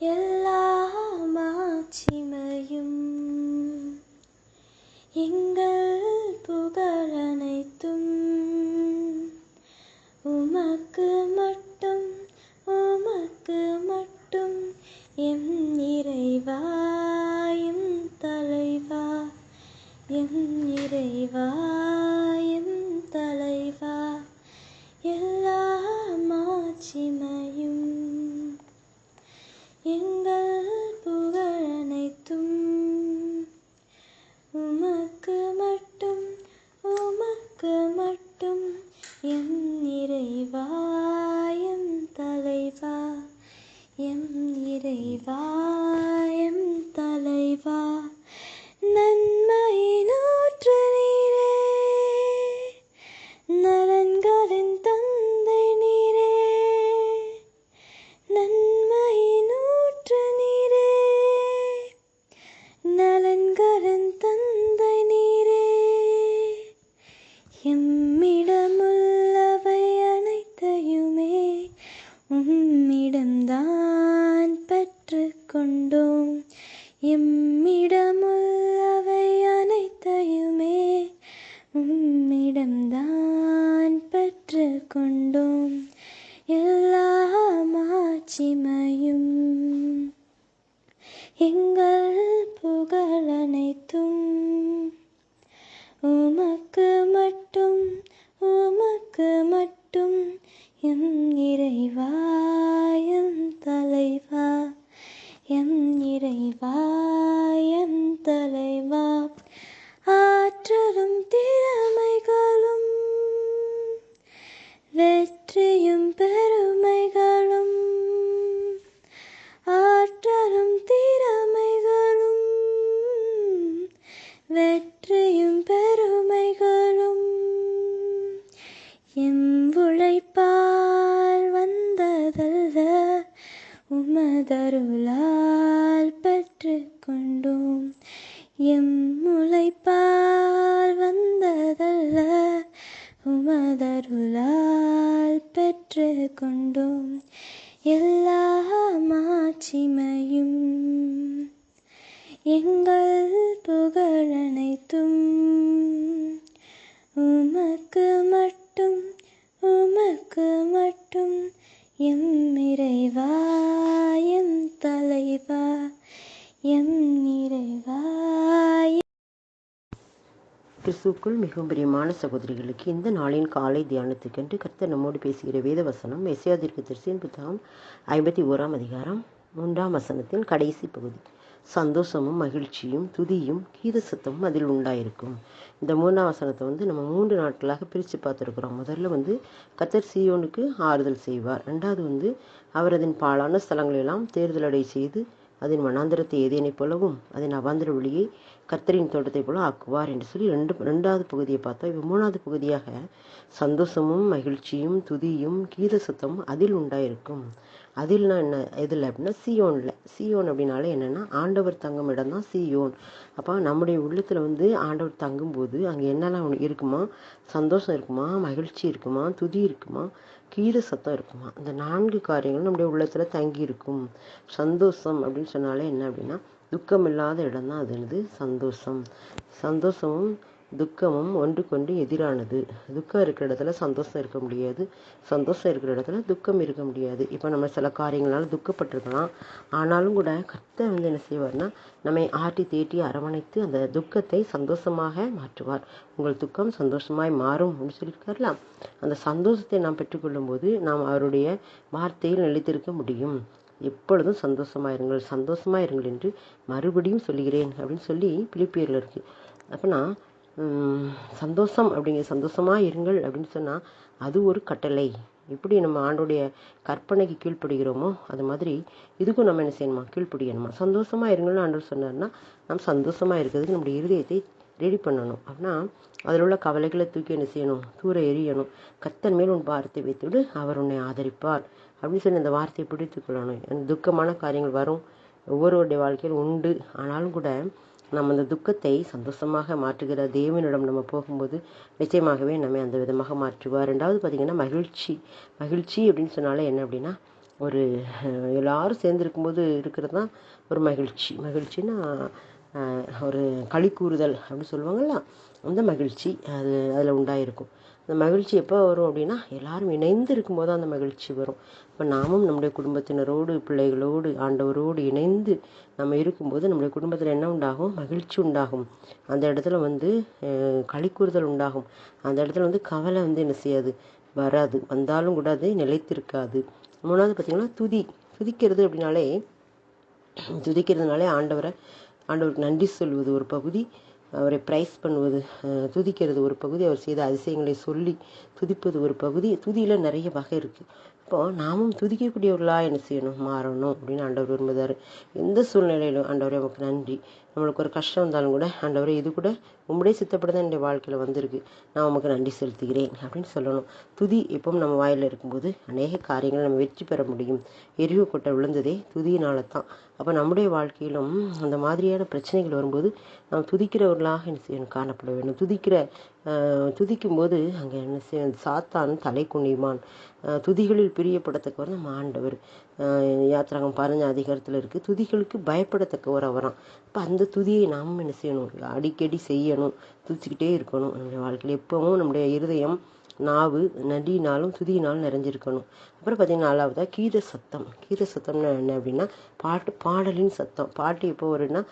எல்லா மாட்சிமையும் எங்கள் புகழ் அனைத்தும் உமக்கு மட்டும் உமக்கு மட்டும் எம் எங்கள் புகழனைத்தும் உமக்கு மட்டும் உமக்கு மட்டும். எம் இறைவா எம் தலைவா எம் இறைவா. எம்மிடமுள்ளவை அனைத்தையுமே உம்மிடம்தான் பெற்று கொண்டோம். எல்லா மாட்சிமையும் எங்கள் புகழ் அனைத்தும் உமக்கு மட்டும் உமக்கு மட்டும் எம் இறைவா தலைவர் எங்கள் புகழனைத்தும் உமக்கு மட்டும் உமக்கு மட்டும். எம் இறைவா எம் தலைவா எம் இறைவா. கிறிஸ்துக்குள் மிகவும் பிரியமான சகோதரிகளுக்கு இந்த நாளின் காலை தியானத்துக்கென்று கர்த்தர் நம்மோடு பேசுகிற வேத வசனம் மெசியாதிற்கு திருசின் புத்தகம் ஐம்பத்தி ஓராம் அதிகாரம் மூன்றாம் வசனத்தின் கடைசி பகுதி. சந்தோஷமும் மகிழ்ச்சியும் துதியும் கீத சத்தமும் அதில் உண்டாயிருக்கும். இந்த மூணாம் வசனத்தை வந்து நம்ம மூன்று நாட்களாக பிரித்து பார்த்துருக்குறோம். முதல்ல வந்து கத்தர் சீயோனுக்கு ஆறுதல் செய்வார். ரெண்டாவது வந்து அவர் அதன் பாழான ஸ்தலங்களெல்லாம் தேர்தலடை செய்து அதன் வனாந்திரத்தை ஏதேனைப் போலவும் அதன் அவாந்திர ஒளியை கர்த்தரின் தோட்டத்தைப் போல ஆக்குவார் என்று சொல்லி ரெண்டு ரெண்டாவது பகுதியை பார்த்தோம். இப்போ மூணாவது பகுதியாக சந்தோஷமும் மகிழ்ச்சியும் துதியும் கீத சத்தமும் அதில் உண்டாயிருக்கும். அதில்னா என்ன? எதில் அப்படின்னா சியோனில். சியோன் அப்படின்னாலே என்னென்னா ஆண்டவர் தங்கும் இடம் தான் சியோன். அப்போ நம்முடைய உள்ளத்தில் வந்து ஆண்டவர் தங்கும்போது அங்கே என்னெல்லாம் இருக்குமா? சந்தோஷம் இருக்குமா? மகிழ்ச்சி இருக்குமா? துதி இருக்குமா? கீழே சத்தம் இருக்குமா? இந்த நான்கு காரியங்கள் நம்முடைய உள்ளத்தில் தங்கி இருக்கும். சந்தோஷம் அப்படின்னு சொன்னாலே என்ன அப்படின்னா துக்கம் இல்லாத இடம் தான் அது என்னது? சந்தோஷம். சந்தோஷமும் துக்கமும் ஒன்றுக்கொண்டு எதிரானது. துக்கம் இருக்கிற இடத்துல சந்தோஷம் இருக்க முடியாது. சந்தோஷம் இருக்கிற இடத்துல துக்கம் இருக்க முடியாது. இப்போ நம்ம சில காரியங்களால் துக்கப்பட்டிருக்கலாம். ஆனாலும் கூட கர்த்தர் வந்து என்ன செய்வார்னா நம்மை ஆட்டி தேட்டி அரவணைத்து அந்த துக்கத்தை சந்தோஷமாக மாற்றுவார். உங்கள் துக்கம் சந்தோஷமாய் மாறும் அப்படின்னு சொல்லியிருக்காருல. அந்த சந்தோஷத்தை நாம் பெற்றுக்கொள்ளும் போது நாம் அவருடைய வார்த்தையில் நிலைத்திருக்க முடியும். எப்பொழுதும் சந்தோஷமாயிருங்கள் சந்தோஷமாயிருங்கள் என்று மறுபடியும் சொல்லுகிறேன் அப்படின்னு சொல்லி பிலிப்பியரில் இருக்குது அப்போனா சந்தோஷம் அப்படிங்க சந்தோஷமாக இருங்கள் அப்படின்னு சொன்னால் அது ஒரு கட்டளை. எப்படி நம்ம ஆண்டோடைய கற்பனைக்கு கீழ்ப்படுகிறோமோ அது மாதிரி இதுக்கும் நம்ம என்ன செய்யணுமா? கீழ்ப்படியணுமா? சந்தோஷமாக இருங்கள்னு ஆண்டவர் சொன்னார்னா நம்ம சந்தோஷமாக இருக்கிறதுக்கு நம்முடைய இருதயத்தை ரெடி பண்ணணும். அப்படின்னா அதில் உள்ள கவலைகளை தூக்கி என்ன செய்யணும்? தூர எரியணும் கத்தன் மேல் உன் வார்த்தை வைத்துவிடு அவர் உன்னை ஆதரிப்பார். அப்படின்னு சொல்லி அந்த வார்த்தையை பிடித்து கொள்ளணும். துக்கமான காரியங்கள் வரும். ஒவ்வொருவருடைய வாழ்க்கையில் உண்டு. ஆனாலும் கூட நம்ம அந்த துக்கத்தை சந்தோஷமாக மாற்றுகிற தேவனிடம் நம்ம போகும்போது நிச்சயமாகவே நம்மை அந்த விதமாக மாற்றுவார். ரெண்டாவது பார்த்திங்கன்னா மகிழ்ச்சி. மகிழ்ச்சி அப்படின்னு சொன்னாலே என்ன அப்படின்னா ஒரு எல்லாரும் சேர்ந்துருக்கும்போது இருக்கிறது தான் ஒரு மகிழ்ச்சி. மகிழ்ச்சின்னா ஒரு களி கூறுதல் அப்படின்னு சொல்லுவாங்கள்ல அந்த மகிழ்ச்சி அது அதில் உண்டாயிருக்கும். அந்த மகிழ்ச்சி எப்போ வரும் அப்படின்னா எல்லாரும் இணைந்து இருக்கும்போது அந்த மகிழ்ச்சி வரும். இப்போ நாமும் நம்முடைய குடும்பத்தினரோடு பிள்ளைகளோடு ஆண்டவரோடு இணைந்து நம்ம இருக்கும்போது நம்முடைய குடும்பத்தில் என்ன உண்டாகும்? மகிழ்ச்சி உண்டாகும். அந்த இடத்துல வந்து அஹ், உண்டாகும். அந்த இடத்துல வந்து கவலை வந்து என்ன செய்யாது? வராது. வந்தாலும் கூட அது நிலைத்திருக்காது. மூணாவது பார்த்தீங்கன்னா துதி. துதிக்கிறது அப்படின்னாலே துதிக்கிறதுனாலே ஆண்டவரை ஆண்டவருக்கு நன்றி சொல்வது ஒரு பகுதி. அவரை ப்ரைஸ் பண்ணுவது அஹ், துதிக்கிறது ஒரு பகுதி அவர் செய்த அதிசயங்களை சொல்லி துதிப்பது ஒரு பகுதி. துதியில் நிறைய வகை இருக்குது இப்போ நாமும் துதிக்கக்கூடியவர்களாக என்ன செய்யணும்? மாறணும் அப்படின்னு ஆண்டவர் விரும்புதார் எந்த சூழ்நிலையிலும் ஆண்டவரே உமக்கு நன்றி. நம்மளுக்கு ஒரு கஷ்டம் வந்தாலும் கூட ஆண்டவரே இது கூட உம்முடைய சித்தப்படி தான் என்னுடைய வாழ்க்கையில் வந்திருக்கு. நான் உமக்கு நன்றி செலுத்துகிறேன் அப்படின்னு சொல்லணும். துதி எப்பவும் நம்ம வாயில் இருக்கும்போது அநேக காரியங்களை நம்ம வெற்றி பெற முடியும். எரிவு கொட்டை விழுந்ததே துதியினால தான் அப்போ நம்முடைய வாழ்க்கையிலும் அந்த மாதிரியான பிரச்சனைகள் வரும்போது நாம் துதிக்கிறவர்களாக என்ன செய்யணும் காணப்பட வேண்டும். துதிக்கிற துதிக்கும்போது அங்கே என்ன செய்ய சாத்தான் தலை குனியுமான். துதிகளில் பிரியப்படத்தக்கவர் நம்ம ஆண்டவர். யாத்திராகம் பதினஞ்சு அதிகாரத்தில் இருக்குது துதிகளுக்கு பயப்படத்தக்க ஒரு அவராம் அப்போ அந்த துதியை நாம் என்ன செய்யணும்? அடிக்கடி செய்யணும். துதிச்சுக்கிட்டே இருக்கணும். நம்முடைய வாழ்க்கையில் எப்பவும் நம்முடைய இருதயம் நாவு நடினாலும் துதியினாலும் நிறைஞ்சிருக்கணும். அப்புறம் பார்த்தீங்கன்னா நாலாவதாக கீத சத்தம். கீத சத்தம்னா என்ன அப்படின்னா பாட்டு பாடலின் சத்தம். பாட்டு எப்போ வரும்னா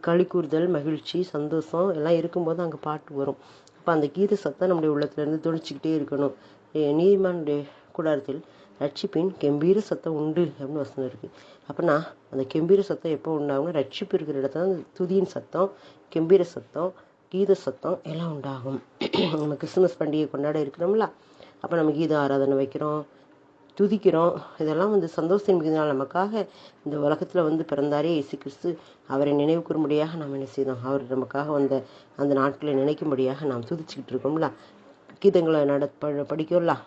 களி கூறுதல் மகிழ்ச்சி சந்தோஷம் எல்லாம் இருக்கும்போது அங்கே பாட்டு வரும். அப்போ அந்த கீத சத்தம் நம்முடைய உள்ளத்துலேருந்து துணிச்சிக்கிட்டே இருக்கணும். எ- கூடாரத்தில் ரட்சிப்பின் கெம்பீர சத்தம் உண்டு அப்படின்னு வசனம் இருக்குது அப்போனா அந்த கெம்பீர சத்தம் எப்போ உண்டாகும்னா ரட்சிப்பு இருக்கிற இடத்துல அந்த துதியின் சத்தம் கெம்பீர சத்தம் கீத சத்தம் எல்லாம் உண்டாகும். நம்ம கிறிஸ்துமஸ் பண்டிகை கொண்டாட இருக்கிறோம்ல அப்போ நம்ம கீத ஆராதனை வைக்கிறோம் துதிக்கிறோம். இதெல்லாம் வந்து சந்தோஷம் மிகுதினால் நமக்காக இந்த உலகத்தில் வந்து பிறந்தாரே இயேசு கிறிஸ்து. அவரை நினைவு கூறும்படியாக நாம் என்ன செய்தோம்? அவர் நமக்காக வந்த அந்த நாட்களை நினைக்கும்படியாக நாம் துதிச்சுக்கிட்டு இருக்கோம்ல. கீதங்களை நட ப-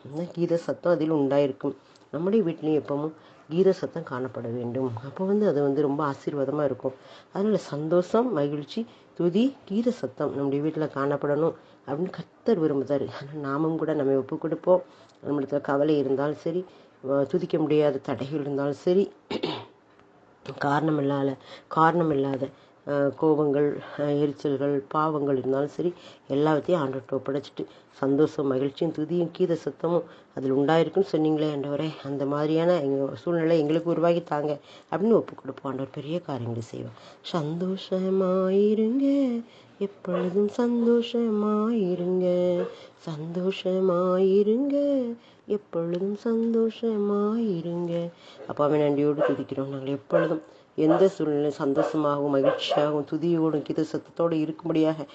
அந்த கீத சத்தம் அதில் உண்டாயிருக்கும். நம்முடைய வீட்லேயும் எப்பவும் கீத சத்தம் காணப்பட வேண்டும். அப்போ வந்து அது வந்து ரொம்ப ஆசீர்வாதமாக இருக்கும். அதனால் சந்தோஷம் மகிழ்ச்சி துதி கீத சத்தம் நம்முடைய வீட்டில் காணப்படணும் அப்படின்னு கத்தர் விரும்புதார். ஆனால் நாமும் கூட நம்ம ஒப்பு கொடுப்போம். நம்மளுக்கு கவலை இருந்தாலும் சரி துதிக்க முடியாத தடைகள் இருந்தாலும் சரி காரணம் இல்லாத காரணம் இல்லாத கோபங்கள் எரிச்சல்கள் பாவங்கள் இருந்தாலும் சரி எல்லாத்தையும் ஆண்டவர்கிட்ட ஒப்படைச்சிட்டு சந்தோஷம் மகிழ்ச்சியும் துதியும் கீத சத்தமும் அதில் உண்டாயிருக்குன்னு சொன்னீங்களே ஆண்டவரே அந்த மாதிரியான எங்கள் சூழ்நிலை எங்களுக்கு உருவாக்கி தாங்க அப்படின்னு ஒப்பு கொடுப்போம். ஆண்டவர் பெரிய காரியங்களை செய்வோம் சந்தோஷமாயிருங்க எப்பொழுதும் சந்தோஷமாயிருங்க சந்தோஷமாயிருங்க எப்பொழுதும் சந்தோஷமாயிருங்க. அப்பாவை நன்றியோடு துதிக்கிறோம். நாங்கள் எப்பொழுதும் எந்த சூழ்நிலையும் சந்தோஷமாகவும் மகிழ்ச்சியாகவும் துதியோடும் கீத சத்தத்தோடு இருக்கும்படியாக